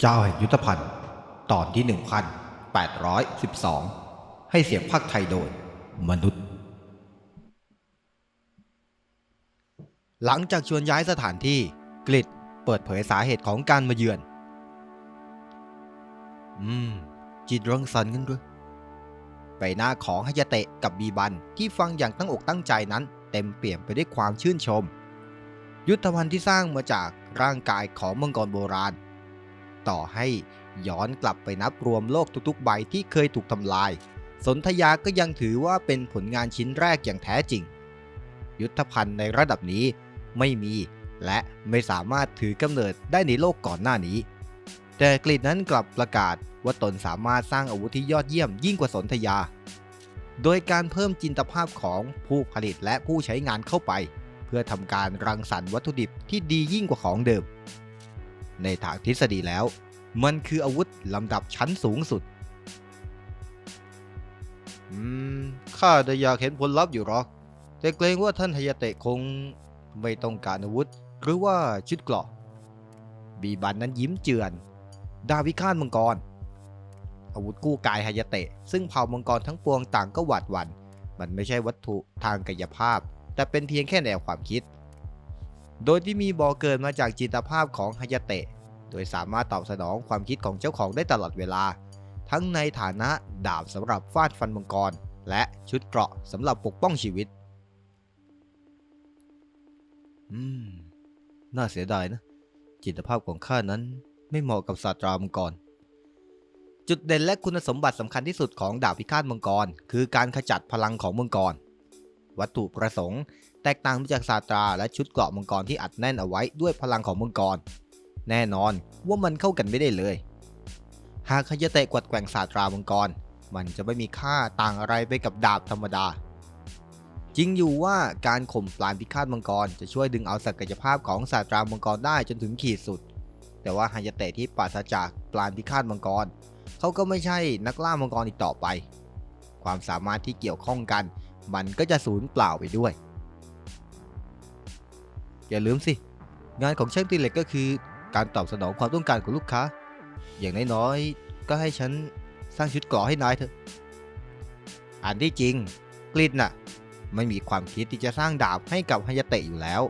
เจ้าแห่งยุทธภัณฑ์ตอนที่ 1812 ให้เสียงภาคไทยโดย มนุษย์ หลังจากชวนย้ายสถานที่กริดเปิดเผยสาเหตุของการมาเยือน อืม จิตรังสรรค์กันด้วยใบหน้าของฮยเตะกับบีบันที่ฟังอย่างตั้งอกตั้งใจนั้น เต็มเปี่ยมไปด้วยความชื่นชม ยุทธภัณฑ์ที่สร้างมาจากร่างกายของมังกรโบราณ ต่อให้ย้อนกลับไปนับรวมโลกทุกๆ ใบที่เคยถูกทำลาย สนธยาก็ยังถือว่าเป็นผลงานชิ้นแรกอย่างแท้จริง ยุทธภัณฑ์ในระดับนี้ไม่มีและไม่สามารถถือกำเนิดได้ในโลกก่อนหน้านี้ แต่กรีดนั้นกลับประกาศว่าตนสามารถสร้างอาวุธที่ยอดเยี่ยมยิ่งกว่าสนธยา โดยการเพิ่มจินตภาพของผู้ผลิตและผู้ใช้งานเข้าไป เพื่อทำการรังสรรค์วัตถุดิบที่ดียิ่งกว่าของเดิม ในทางทฤษฎีแล้ว มันคืออาวุธลำดับชั้นสูงสุด อืม ข้าจะอยากเห็นผลลัพธ์อยู่หรอก แต่เกรงว่าท่านฮายาเตะคงไม่ต้องการอาวุธ หรือว่าชุดเกราะ บีบันนั้นยิ้มเจือน ดาวิคานมังกร อาวุธกู้กายฮายาเตะ ซึ่งเผ่ามังกรทั้งปวงต่างก็หวาดหวัน่น มันไม่ใช่วัตถุทางกายภาพ แต่เป็นเพียงแค่แนวความคิด โดยที่มีบ่อเกิดมาจากจินตภาพของฮายาเตะ โดยสามารถตอบสนองความคิดของเจ้าของได้ตลอดเวลา ทั้งในฐานะดาบสำหรับฟาดฟันมังกร และชุดเกราะสำหรับปกป้องชีวิต อืม น่าเสียดายนะ จิตภาพของข้านั้นไม่เหมาะกับศาสตรามังกร จุดเด่นและคุณสมบัติสำคัญที่สุดของดาบพิฆาตมังกร คือการขจัดพลังของมังกร วัตถุประสงค์ แตกต่างจากศาตราและชุดเกราะมังกรที่อัดแน่นเอาไว้ด้วยพลังของมังกร แน่นอนว่ามันเข้ากันไม่ได้เลย หากฮายเตะกวัดแกว่งศาตรามังกร มันจะไม่มีค่าต่างอะไรไปกับดาบธรรมดา จริงอยู่ว่าการข่มปราณพิฆาตมังกร จะช่วยดึงเอาศักยภาพของศาตรามังกรได้จนถึงขีดสุด แต่ว่าฮายาเตะที่ปราศจากปราณพิฆาตมังกรเขาก็ไม่ใช่นักล่ามังกรอีกต่อไป ความสามารถที่เกี่ยวข้องกัน มันก็จะสูญเปล่าไปด้วย อย่าลืมสิ งานของช่างตีเหล็กก็คือ การตอบสนองความต้องการของลูกค้า อย่างน้อยๆก็ให้ฉันสร้างชุดเกราะให้นายเถอะ อันที่จริงกลิดน่ะไม่มีความคิดที่จะสร้างดาบให้กับฮายาเตะอยู่แล้ว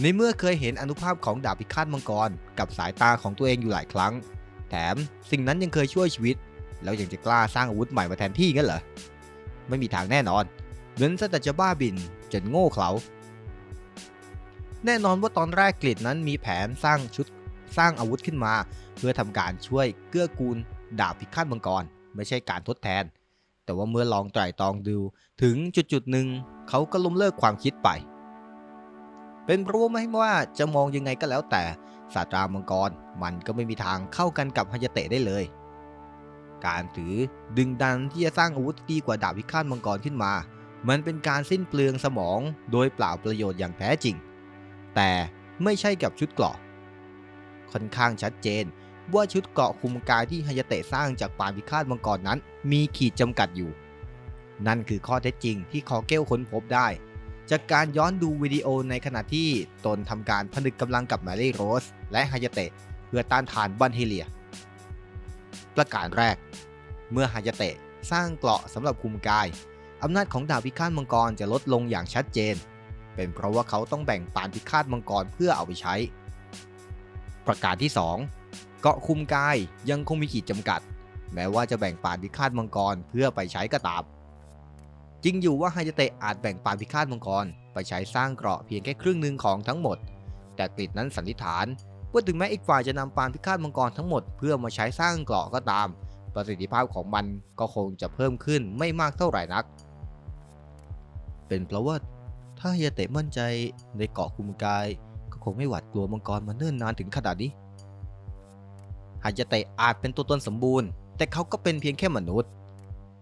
ในเมื่อเคยเห็นอนุภาพของดาบพิฆาตมังกร กับสายตาของตัวเองอยู่หลายครั้ง แถมสิ่งนั้นยังเคยช่วยชีวิต แล้วยังจะกล้าสร้างอาวุธใหม่มาแทนที่งั้นเหรอ ไม่มีทางแน่นอนเหมือนซะแต่จะบ้าบินจนโง่เขลา แน่นอนว่าตอนแรกกลิดนั้นมีแผนสร้างชุดสร้างอาวุธขึ้นมา เพื่อทำการช่วยเกื้อกูลดาบพิฆาตมังกร ไม่ใช่การทดแทน แต่ว่าเมื่อลองไตร่ตรองดู ถึงจุดจุดหนึ่งเขาก็ล้มเลิกความคิดไป เป็นเพราะว่าไม่ว่าจะมองยังไงก็แล้วแต่ศาสตรามังกรมันก็ไม่มีทางเข้ากันกับฮายาเตะได้เลย การถือดึงดันที่จะสร้างอาวุธดีกว่าดาบพิฆาตมังกรขึ้นมา มันเป็นการสิ้นเปลืองสมองโดยเปล่าประโยชน์อย่างแท้จริง แต่ไม่ใช่กับชุดเกราะ ค่อนข้างชัดเจนว่าชุดเกราะคุมกายที่ฮายาเตะสร้างจากปานพิฆาตมังกรนั้น มีขีดจำกัดอยู่ นั่นคือข้อเท็จจริงที่คอเกลค้นพบได้ จากการย้อนดูวิดีโอในขณะที่ตนทำการผนึกกำลังกับแมรี่โรส และฮายาเตะเพื่อต้านทานบันเฮเลีย ประการแรก เมื่อฮายาเตะสร้างเกราะสำหรับคุมกายอำนาจของดาบพิฆาตมังกรจะลดลงอย่างชัดเจน เป็นเพราะว่าเขาต้องแบ่งปานพิฆาตมังกรเพื่อเอาไปใช้ ประการที่ 2 เกาะคุมกายยังคงมีขีดจำกัด แม้ว่าจะแบ่งปานพิฆาตมังกรเพื่อไปใช้ก็ตามจริงอยู่ว่าไฮยาเตะอาจแบ่งปานพิฆาตมังกรไปใช้สร้างเกราะเพียงแค่ครึ่งหนึ่งของทั้งหมด แต่กฤษนั้นสันนิษฐานว่าถึงแม้อีกฝ่ายจะนำปานพิฆาตมังกรทั้งหมดเพื่อมาใช้สร้างเกราะก็ตาม ประสิทธิภาพของมันก็คงจะเพิ่มขึ้นไม่มากเท่าไหร่นัก เป็นเพราะว่า ถ้าไฮยเตะมั่นใจในเกาะคุมกาย ก็คงไม่หวาดกลัวมังกรมาเนิ่นนานถึงขนาดนี้ฮายาเตะอาจเป็นตัวตนสมบูรณ์ แต่เขาก็เป็นเพียงแค่มนุษย์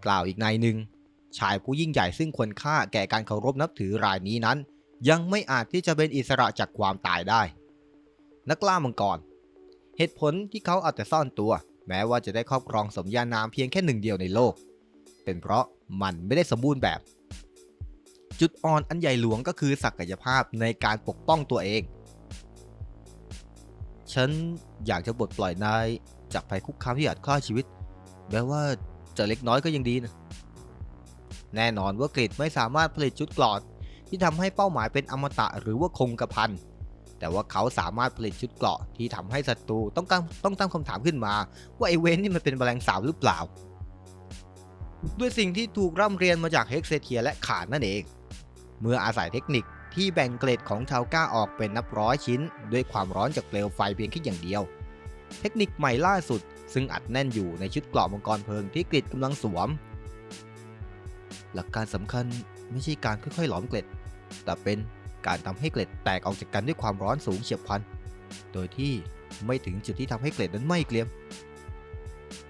กล่าวอีกในหนึ่งชายผู้ยิ่งใหญ่ซึ่งควรค่าแก่การเคารพนับถือรายนี้นั้น ยังไม่อาจที่จะเป็นอิสระจากความตายได้ นักล่ามังกร เหตุผลที่เขาเอาแต่ซ่อนตัว แม้ว่าจะได้ครอบครองสมญานามเพียงแค่หนึ่งเดียวในโลก เป็นเพราะมันไม่ได้สมบูรณ์แบบ จุดอ่อนอันใหญ่หลวงก็คือศักยภาพในการปกป้องตัวเอง ฉันอยากจะปลดปล่อยนายจากภัยคุกคามที่อาจฆ่าชีวิต แม้ว่าจะเล็กน้อยก็ยังดีนะ แน่นอนว่ากรีดไม่สามารถผลิตชุดกลอดที่ทำให้เป้าหมายเป็นอมตะหรือว่าคงกระพัน แต่ว่าเขาสามารถผลิตชุดเกราะที่ทำให้ศัตรูต้องตั้งต้องตั้งคำถามขึ้นมา ว่าไอเวนนี่มันเป็นแมลงสาบหรือเปล่า ด้วยสิ่งที่ถูกร่ำเรียนมาจากเฮกเซเทียและขานนั่นเอง เมื่ออาศัยเทคนิคที่แบ่งเกรดของชาวก้าออกเป็นนับร้อยชิ้น ด้วยความร้อนจากเปลวไฟเพียงแค่อย่างเดียว เทคนิคใหม่ล่าสุด ซึ่งอัดแน่นอยู่ในชุดเกราะมังกรเพลิงที่กริดกำลังสวม หลักการสำคัญไม่ใช่การค่อยๆหลอมเกล็ด แต่เป็นการทำให้เกล็ดแตกออกจากกันด้วยความร้อนสูงเฉียบพลัน โดยที่ไม่ถึงจุดที่ทำให้เกล็ดนั้นไหม้เกลียม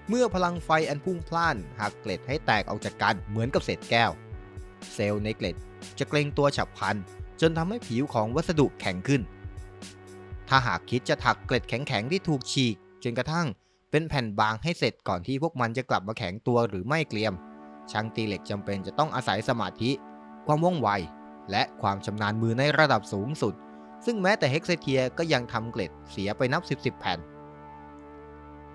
เมื่อพลังไฟอันพุ่งพล่านหักเกล็ดให้แตกออกจากกันเหมือนกับเศษแก้ว เซลล์ในเกล็ด จะเกรงตัวฉับพลัน จนทำให้ผิวของวัสดุแข็งขึ้น ถ้าหากคิดจะถักเกล็ดแข็งๆที่ถูกฉีกจนกระทั่งเป็นแผ่นบางให้เสร็จก่อนที่พวกมันจะกลับมาแข็งตัวหรือไม่เกลียม ช่างตีเหล็กจำเป็นจะต้องอาศัยสมาธิ ความว่องไว และความชำนาญมือในระดับสูงสุด ซึ่งแม้แต่เฮกเซเทียก็ยังทำเกล็ดเสียไปนับ 10 10แผ่น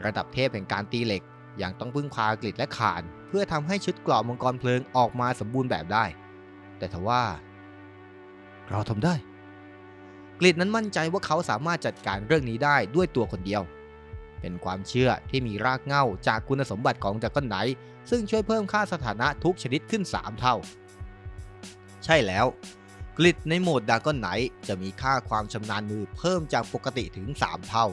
ระดับเทพแห่งการตีเหล็กยังต้องพึ่งพากริดและขาน เพื่อทำให้ชุดกราะมังกรเพลิงออกมาสมบูรณ์แบบได้ แต่ทว่า เราทำได้กริดนั้นมั่นใจว่าเขาสามารถจัดการเรื่องนี้ได้ด้วยตัวคนเดียว เป็นความเชื่อที่มีรากเหง้าจากคุณสมบัติของจากก้อนไหน ซึ่งช่วยเพิ่มค่าสถานะทุกชนิดขึ้น 3 เท่า ใช่แล้วกริดในโหมดดากอนไนจะมีค่าความชำนาญมือเพิ่มจากปกติถึง 3 เท่า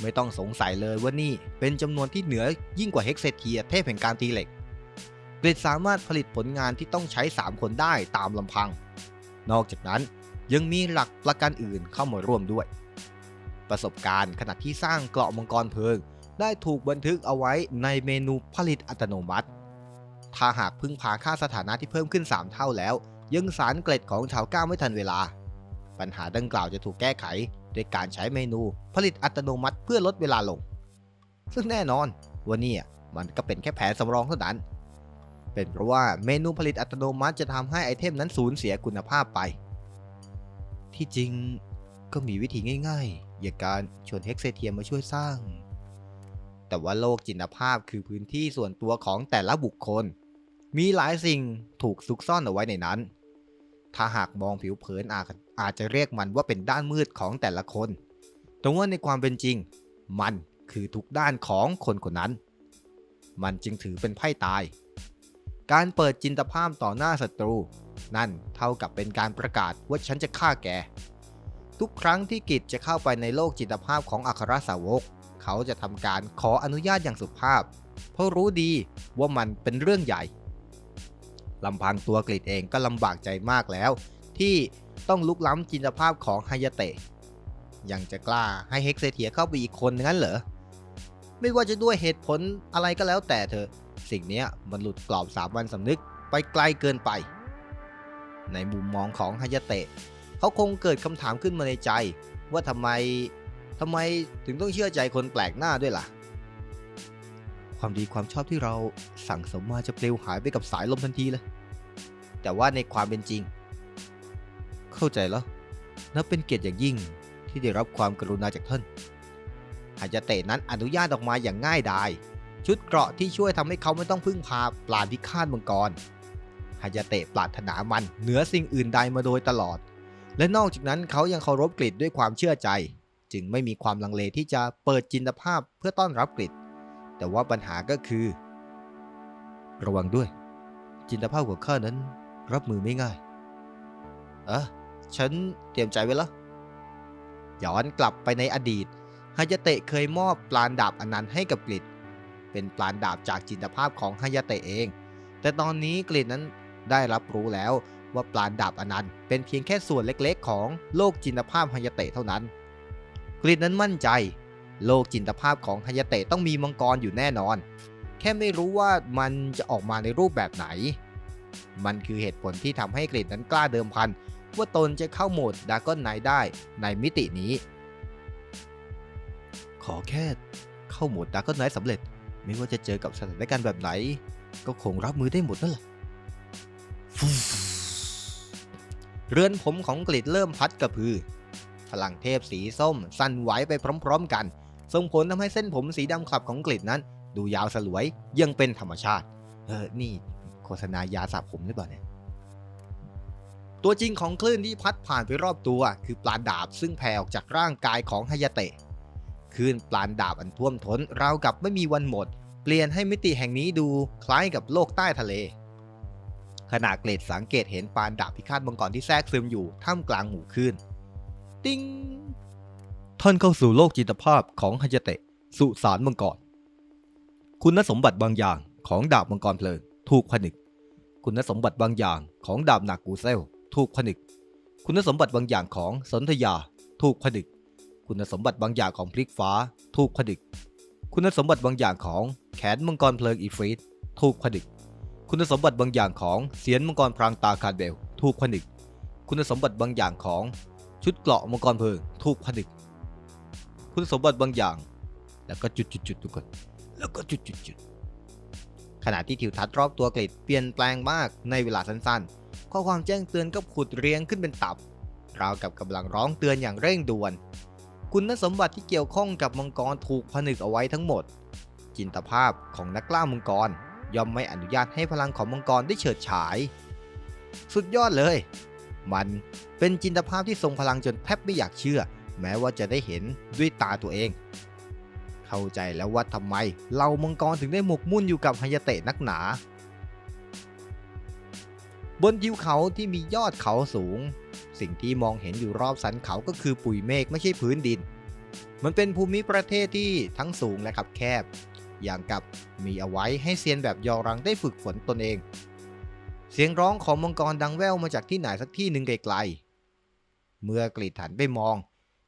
ไม่ต้องสงสัยเลยว่านี่เป็นจำนวนที่เหนือยิ่งกว่าเฮกเซเทียเทพแห่งการตีเหล็ก กริดสามารถผลิตผลงานที่ต้องใช้ 3 คนได้ตามลำพัง นอกจากนั้นยังมีหลักประกันอื่นเข้ามาร่วมด้วย ประสบการณ์ขณะที่สร้างเกราะมังกรเพลิง ได้ถูกบันทึกเอาไว้ในเมนูผลิตอัตโนมัติ ถ้าหากพึ่งพาค่าสถานะที่เพิ่มขึ้น 3 เท่าแล้ว ยังสารเกล็ดของชาวก้าวไม่ทันเวลา ปัญหาดังกล่าวจะถูกแก้ไขด้วยการใช้เมนูผลิตอัตโนมัติเพื่อลดเวลาลง ซึ่งแน่นอนว่านี่มันก็เป็นแค่แผนสำรองเท่านั้น เป็นเพราะว่าเมนูผลิตอัตโนมัติจะทำให้ไอเทมนั้นสูญเสียคุณภาพไป ที่จริงก็มีวิธีง่ายๆ อย่างการชวนเฮกเซเทียมมาช่วยสร้าง แต่ว่าโลกจินตภาพคือพื้นที่ส่วนตัวของแต่ละบุคคล มีหลายสิ่งถูกซุกซ่อนเอาไว้ในนั้น ถ้าหากมองผิวเผินอาจอาจจะเรียกมันว่าเป็นด้านมืดของแต่ละคนแต่ว่าในความเป็นจริง มันคือทุกด้านของคนคนนั้น มันจึงถือเป็นไพ่ตาย การเปิดจินตภาพต่อหน้าศัตรู นั่นเท่ากับเป็นการประกาศว่าฉันจะฆ่าแก ทุกครั้งที่กิจจะเข้าไปในโลกจินตภาพของอัครสาวก เขาจะทำการขออนุญาตอย่างสุภาพ เพราะรู้ดีว่ามันเป็นเรื่องใหญ่ลำพังตัวกริดเองก็ลำบากใจมากแล้ว ที่ต้องลุกล้ำจินตภาพของฮายาเตะยังจะกล้าให้เฮกเซเทียเข้าไปอีกคนงั้นเหรอ ไม่ว่าจะด้วยเหตุผลอะไรก็แล้วแต่เธอะ สิ่งนี้มันหลุดกรอบสามวันสำนึกไปไกลเกินไป ในมุมมองของฮายาเตะ เขาคงเกิดคำถามขึ้นมาในใจ ว่าทำไมทำไมถึงต้องเชื่อใจคนแปลกหน้าด้วยล่ะ ความดีความชอบที่เราสั่งสมมาจะปลวหายไปกับสายลมทันทีเลย แต่ว่าในความเป็นจริง เข้าใจแล้วนับเป็นเกียรติอย่างยิ่งที่ได้รับความกรุณาจากท่านฮายาเตะนั้นอนุญาตออกมาอย่างง่ายดาย ชุดเกราะที่ช่วยทำให้เขาไม่ต้องพึ่งพาปราณพิฆาตมังกรฮายาเตะปรารถนามันเหนือสิ่งอื่นใดมาโดยตลอด และนอกจากนั้นเขายังเคารพกริดด้วยความเชื่อใจ จึงไม่มีความลังเลที่จะเปิดจินตภาพเพื่อต้อนรับกริดแต่ว่าปัญหาก็คือ ระวังด้วย จินตภาพของข้านั้นรับมือไม่ง่ายเออฉันเตรียมใจไว้แล้วย้อนกลับไปในอดีตฮายาเตะเคยมอบปลานดาบอนันต์ให้กับกริด เป็นปลานดาบจากจินตภาพของฮายาเตะเอง แต่ตอนนี้กริดนั้นได้รับรู้แล้วว่าปลานดาบอนันต์เป็นเพียงแค่ส่วนเล็กๆ ของโลกจินตภาพฮายาเตะเท่านั้น กริดนั้นมั่นใจ โลกจินตภาพของฮายาเตะต้องมีมังกรอยู่แน่นอน แค่ไม่รู้ว่ามันจะออกมาในรูปแบบไหน มันคือเหตุผลที่ทำให้กริดนั้นกล้าเดิมพันว่าตนจะเข้าโหมดดาก้อนไนได้ในมิตินี้ ขอแค่เข้าโหมดดาก้อนไนสำเร็จ ไม่ว่าจะเจอกับสถานการณ์แบบไหน ก็คงรับมือได้หมดนั่นแหละเรือนผมของกริดเริ่มพัดกระพือ พลังเทพสีส้ม สั่นไหวไปพร้อมๆกัน ส่งผลทำให้เส้นผมสีดำขลับของกลิดนั้น ดูยาวสลวยยังเป็นธรรมชาติ เออ นี่โฆษณายาสระผมหรือเปล่าเนี่ยตัวจริงของคลื่นที่พัดผ่านไปรอบตัว คือปลาดาบซึ่งแผ่ออกจากร่างกายของฮายาเตะ คลื่นปลาดาบอันท่วมท้นราวกับไม่มีวันหมด เปลี่ยนให้มิติแห่งนี้ดูคล้ายกับโลกใต้ทะเล ขณะเกรดสังเกตเห็นปานดาบพิฆาตมังกรที่แทรกซึมอยู่ท่ามกลางหมู่คลื่นติ้งท่านเข้าสู่โลกจิตภาพของฮายเตะ สุสานมังกร คุณสมบัติบางอย่างของดาบมังกรเพลิง ถูกผนึก คุณสมบัติบางอย่างของดาบหนักกูเซล ถูกผนึก คุณสมบัติบางอย่างของสนธยา ถูกผนึก คุณสมบัติบางอย่างของพลิกฟ้า ถูกผนึก คุณสมบัติบางอย่างของแขนมังกรเพลิงอีฟรีดถูกผนึก คุณสมบัติบางอย่างของเสียนมังกรพรางตาคาร์เบล ถูกผนึก คุณสมบัติบางอย่างของชุดเกราะมังกรเพลิง ถูกผนึก คุณสมบัติบางอย่าง แล้วก็จุดๆๆทุกคนแล้วก็จุดๆๆขณะที่ทิวทัศน์รอบตัวกริดเปลี่ยนแปลงมากในเวลาสั้นๆข้อความแจ้งเตือนก็ขุดเรียงขึ้นเป็นตับราวกับกำลังร้องเตือนอย่างเร่งด่วน คุณสมบัติที่เกี่ยวข้องกับมังกรถูกผนึกเอาไว้ทั้งหมด จินตภาพของนักล่ามังกรย่อมไม่อนุญาตให้พลังของมังกรได้เฉิดฉาย สุดยอดเลย มันเป็นจินตภาพที่ทรงพลังจนแทบไม่อยากเชื่อ แม้ว่าจะได้เห็นด้วยตาตัวเอง เข้าใจแล้วว่าทำไมเหล่ามังกรถึงได้หมกมุ่นอยู่กับฮายาเตะนักหนา บนทิวเขาที่มียอดเขาสูง สิ่งที่มองเห็นอยู่รอบสันเขาก็คือปุ๋ยเมฆไม่ใช่พื้นดิน มันเป็นภูมิประเทศที่ทั้งสูงและขับแคบ อย่างกับมีเอาไว้ให้เซียนแบบยอรังได้ฝึกฝนตนเอง เสียงร้องของมังกรดังแว่วมาจากที่ไหนสักที่หนึ่งไกลๆ เมื่อกรีดหันไปมอง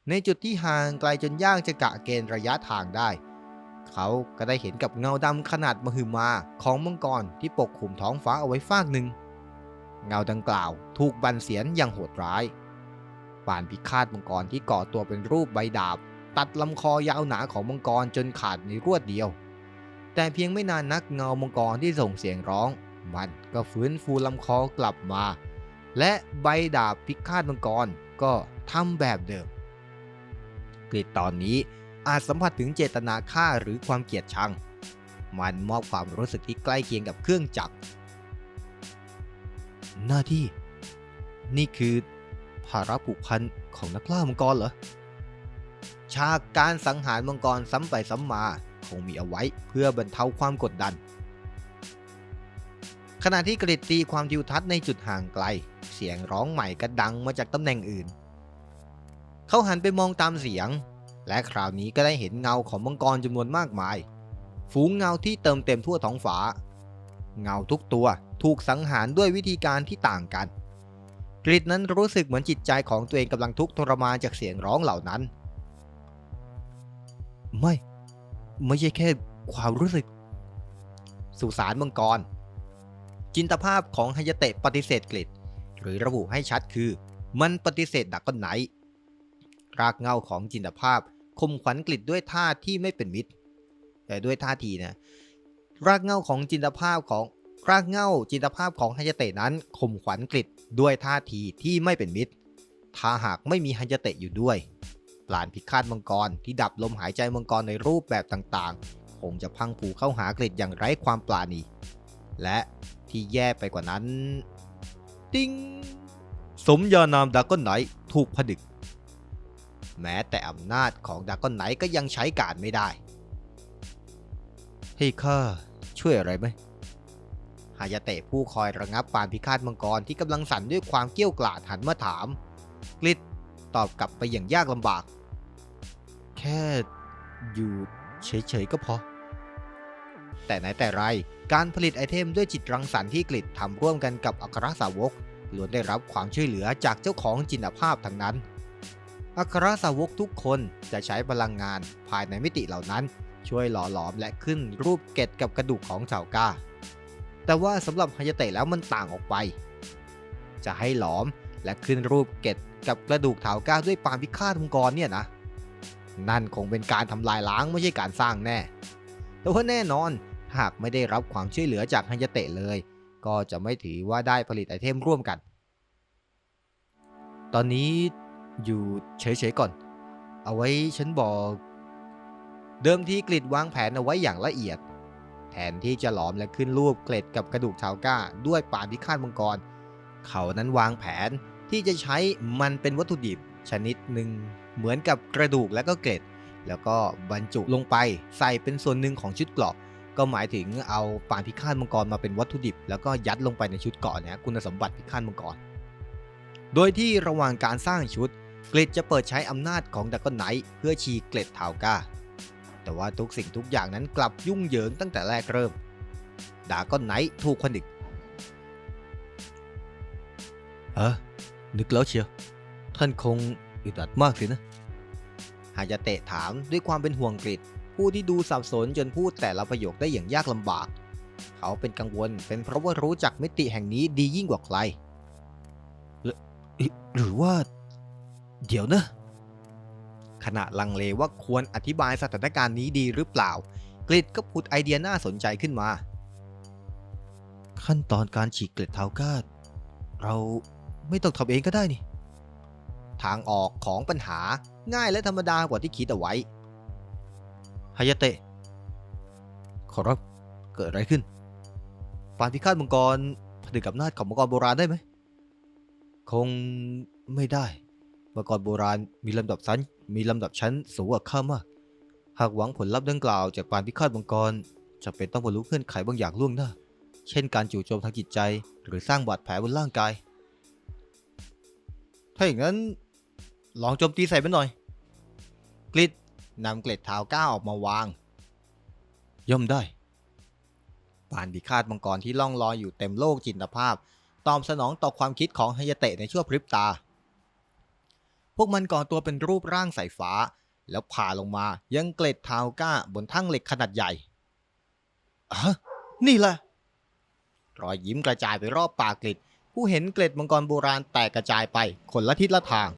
ในจุดที่ห่างไกลจนยากจะกะเกณฑ์ระยะทางได้ เขาก็ได้เห็นกับเงาดำขนาดมหึมาของมังกรที่ปกคลุมท้องฟ้าเอาไว้ฟากหนึ่ง เงาดังกล่าวถูกบันเสียนอย่างโหดร้ายปานพิฆาตมังกรที่ก่อตัวเป็นรูปใบดาบ ตัดลำคอยาวหนาของมังกรจนขาดในรวดเดียว แต่เพียงไม่นานนักเงามังกรที่ส่งเสียงร้อง มันก็ฟื้นฟูลำคอกลับมา และใบดาบพิฆาตมังกรก็ทำแบบเดิมกริดตอนนี้อาจสัมผัสถึงเจตนาฆ่าหรือความเกลียดชัง มันมอบความรู้สึกที่ใกล้เคียงกับเครื่องจักร หน้าที่ นี่คือภาระผูกพันของนักล่ามังกรเหรอ ฉากการสังหารมังกรซ้ำไปซ้ำมาคงมีเอาไว้เพื่อบรรเทาความกดดัน ขณะที่กริดตีความทิวทัศน์ในจุดห่างไกล เสียงร้องใหม่ก็ดังมาจากตำแหน่งอื่น เขาหันไปมองตามเสียง และคราวนี้ก็ได้เห็นเงาของมังกรจำนวนมากมาย ฝูงเงาที่เติมเต็มทั่วท้องฟ้า เงาทุกตัวถูกสังหารด้วยวิธีการที่ต่างกัน กริดนั้นรู้สึกเหมือนจิตใจของตัวเองกำลังทุกข์ทรมานจากเสียงร้องเหล่านั้น ไม่ ไม่ใช่แค่ความรู้สึก สุสานมังกร จินตภาพของฮยเตะปฏิเสธกริดหรือระบุให้ชัดคือ มันปฏิเสธดักก้อนไนรากเงาของจินตภาพคมขวัญกริดด้วยท่าที่ไม่เป็นมิตร แต่ด้วยท่าทีนะ รากเง้าของจินตภาพของรากเง้าจินตภาพของฮายเตะนั้นข่มขวัญกริดด้วยท่าทีที่ไม่เป็นมิตร ถ้าหากไม่มีฮายเตะอยู่ด้วยปราณพิฆาตมังกรที่ดับลมหายใจมังกรในรูปแบบต่างๆ คงจะพังผูเข้าหากริอย่างไร้ความปราณี และที่แย่ไปกว่านั้น ติ้งสมญานามดากอนไนถูกผดึก แม้แต่อำนาจของดากอนไนก็ยังใช้การไม่ได้ ให้ข้า ช่วยอะไรไหมฮายาเตะผู้คอยระงับปานพิฆาตมังกรที่กำลังสั่นด้วยความเกี้ยวกราดหันมาถาม กลิดตอบกลับไปอย่างยากลำบาก แค่อยู่เฉยๆก็พอ แต่ไหนแต่ไรการผลิตไอเทมด้วยจิตรังสรรค์ที่กลิดทำร่วมกันกับอัครสาวกล้วนได้รับความช่วยเหลือจากเจ้าของจินตภาพทั้งนั้น อัครสาวกทุกคนจะใช้พลังงานภายในมิติเหล่านั้น ช่วยหล่อหลอมและขึ้นรูปเกตกับกระดูกของชาวกา แต่ว่าสำหรับฮายาเตะแล้วมันต่างออกไป จะให้หลอมและขึ้นรูปเกตกับกระดูกเถาก้าด้วยปานพิฆาตมังกรเนี่ยนะ นั่นคงเป็นการทำลายล้างไม่ใช่การสร้างแน่ แต่ว่าแน่นอนหากไม่ได้รับความช่วยเหลือจากฮายาเตะเลย ก็จะไม่ถือว่าได้ผลิตไอเทมร่วมกัน ตอนนี้อยู่เฉยๆก่อน เอาไว้ฉันบอก เดิมทีกริดวางแผนเอาไว้อย่างละเอียด แทนที่จะหลอมและขึ้นรูปเกล็ดกับกระดูกชาวก้า ด้วยป่านพิฆาตมังกร เขานั้นวางแผนที่จะใช้มันเป็นวัตถุดิบชนิดหนึ่ง เหมือนกับกระดูกและก็เกล็ด แล้วก็บรรจุลงไปใส่เป็นส่วนหนึ่งของชุดเกราะก็หมายถึงเอาปานพิฆาตมังกรมาเป็นวัตถุดิบ แล้วก็ยัดลงไปในชุดเกราะเนี่ยคุณสมบัติพิฆาตมังกร โดยที่ระหว่างการสร้างชุด เกล็ดจะเปิดใช้อำนาจของดักกอนไนท์เพื่อฉีกเกล็ดทาวก้า แต่ว่าทุกสิ่งทุกอย่างนั้นกลับยุ่งเหยิงตั้งแต่แรกเริ่ม ดากอนไนท์ถูกผนึก เออ นึกแล้วเชียว ท่านคงอึดอัดมากสินะหายาเตะถามด้วยความเป็นห่วงกริดผู้ที่ดูสับสนจนพูดแต่ละประโยคได้อย่างยากลำบาก เขาเป็นกังวลเป็นเพราะว่ารู้จักมิติแห่งนี้ดียิ่งกว่าใคร หรือหรือว่า เดี๋ยวนะ ขณะลังเลว่าควรอธิบายสถานการณ์นี้ดีหรือเปล่า กริดก็พูดไอเดียน่าสนใจขึ้นมา ขั้นตอนการฉีกเกล็ดเทากาดเราไม่ต้องทำเองก็ได้นี่ ทางออกของปัญหาง่ายและธรรมดากว่าที่คิดเอาไว้ฮายาเตะ ขอรับ เกิดอะไรขึ้น ปานพิฆาตมังกรผนึกกับนาจของมังกรโบราณได้ไหม คงไม่ได้ มังกรโบราณมีลำดับชั้น มีลำดับชั้นสูงกว่าข้ามาก หากหวังผลลัพธ์ดังกล่าวจากปานพิฆาตมังกรจะเป็นต้องบรรลุเงื่อนไขบางอย่างล่วงหน้า เช่นการจู่โจมทางจิตใจ หรือสร้างบาดแผลบนร่างกาย ถ้าอย่างนั้น ลองโจมตีใส่มันหน่อย กลิดนำเกล็ดเท้าก้าวออกมาวาง ย่อมได้ปานพิฆาตมังกรที่ล่องลอยอยู่เต็มโลกจินตภาพ ตอบสนองต่อความคิดของไฮยาเตะในชั่วพริบตา พวกมันก่อตัวเป็นรูปร่างสายฟ้า แล้วผ่าลงมายังเกล็ดเท้าก้าบนทั้งเหล็กขนาดใหญ่อะนี่แหละรอยยิ้มกระจายไปรอบปากกลิดผู้เห็นเกล็ดมังกรโบราณแตกกระจายไปคนละทิศละทาง